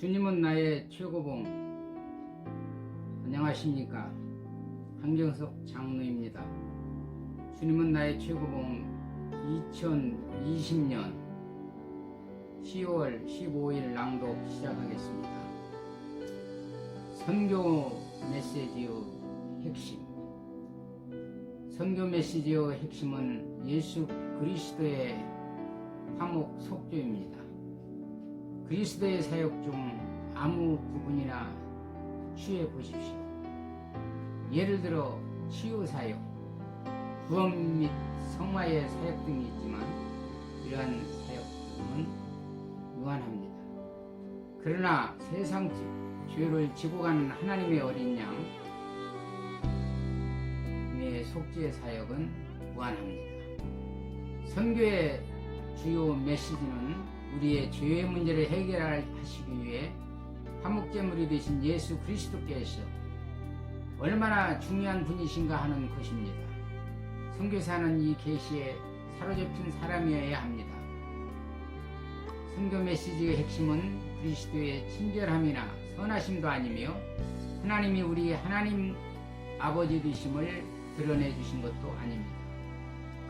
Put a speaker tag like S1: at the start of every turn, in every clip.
S1: 주님은 나의 최고봉. 안녕하십니까. 강정석 장로입니다. 주님은 나의 최고봉 2020년 10월 15일 낭독 시작하겠습니다. 선교 메시지의 핵심. 선교 메시지의 핵심은 예수 그리스도의 화목 속죄입니다. 그리스도의 사역 중 아무 부분이나 취해 보십시오. 예를 들어 치유 사역, 구원 및 성화의 사역 등이 있지만 이러한 사역 등은 무한합니다. 그러나 세상 죄를 지고 가는 하나님의 어린 양의 속죄 사역은 무한합니다. 선교의 주요 메시지는 우리의 죄의 문제를 해결하시기 위해 화목제물이 되신 예수 그리스도께서 얼마나 중요한 분이신가 하는 것입니다. 선교사는 이 계시에 사로잡힌 사람이어야 합니다. 선교 메시지의 핵심은 그리스도의 친절함이나 선하심도 아니며 하나님이 우리 하나님 아버지 되심을 드러내 주신 것도 아닙니다.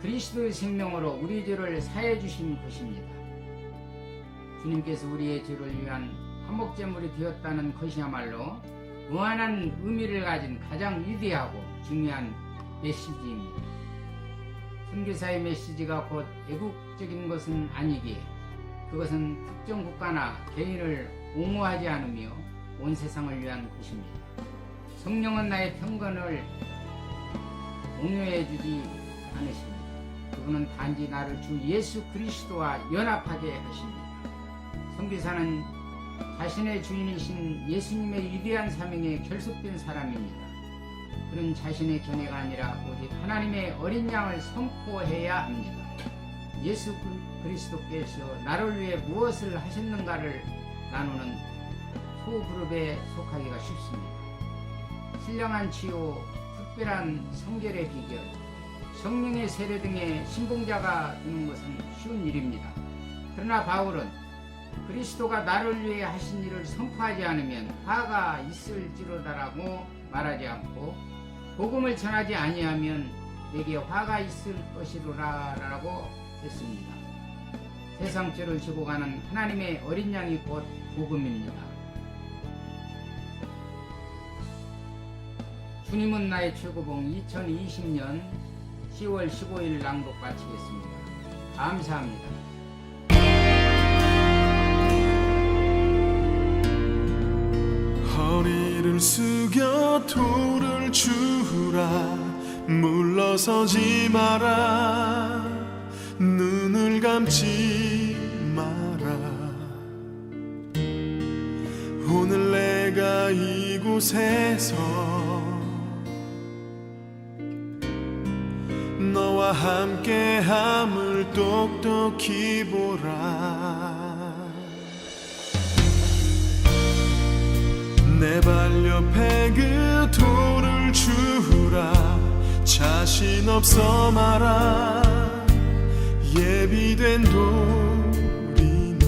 S1: 그리스도의 생명으로 우리 죄를 사해 주신 것입니다. 주님께서 우리의 죄를 위한 화목제물이 되었다는 것이야말로 무한한 의미를 가진 가장 위대하고 중요한 메시지입니다. 선교사의 메시지가 곧 애국적인 것은 아니기에 그것은 특정 국가나 개인을 옹호하지 않으며 온 세상을 위한 것입니다. 성령은 나의 편견을 옹호해 주지 않으십니다. 그분은 단지 나를 주 예수 그리스도와 연합하게 하십니다. 선교사는 자신의 주인이신 예수님의 위대한 사명에 결속된 사람입니다. 그는 자신의 견해가 아니라 오직 하나님의 어린 양을 선포해야 합니다. 예수 그리스도께서 나를 위해 무엇을 하셨는가를 나누는 소그룹에 속하기가 쉽습니다. 신령한 치유, 특별한 성결의 비결, 성령의 세례 등의 신봉자가 되는 것은 쉬운 일입니다. 그러나 바울은 그리스도가 나를 위해 하신 일을 선포하지 않으면 화가 있을지로다라고 말하지 않고 복음을 전하지 아니하면 내게 화가 있을 것이로라라고 했습니다. 세상 죄를 지고 가는 하나님의 어린 양이 곧 복음입니다. 주님은 나의 최고봉 2020년 10월 15일 낭독 마치겠습니다. 감사합니다.
S2: 허리를 숙여 돌을 주라 물러서지 마라 눈을 감지 마라 오늘 내가 이곳에서 함께함을 똑똑히 보라. 내 발 옆에 그 돌을 주라. 자신 없어 마라. 예비된 돌이니.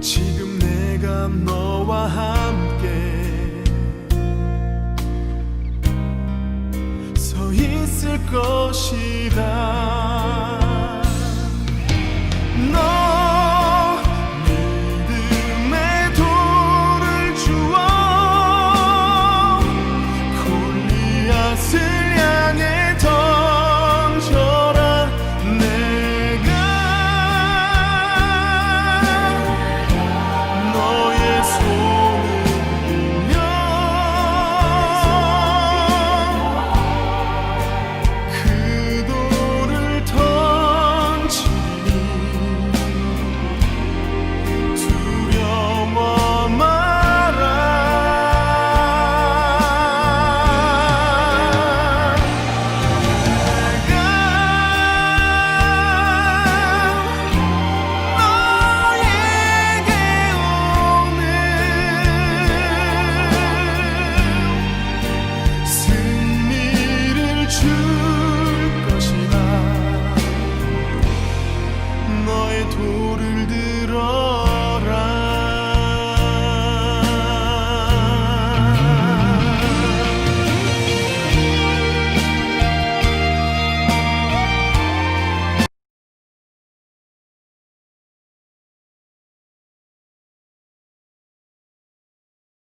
S2: 지금 내가 너와 함께 것이다 돌을 들어.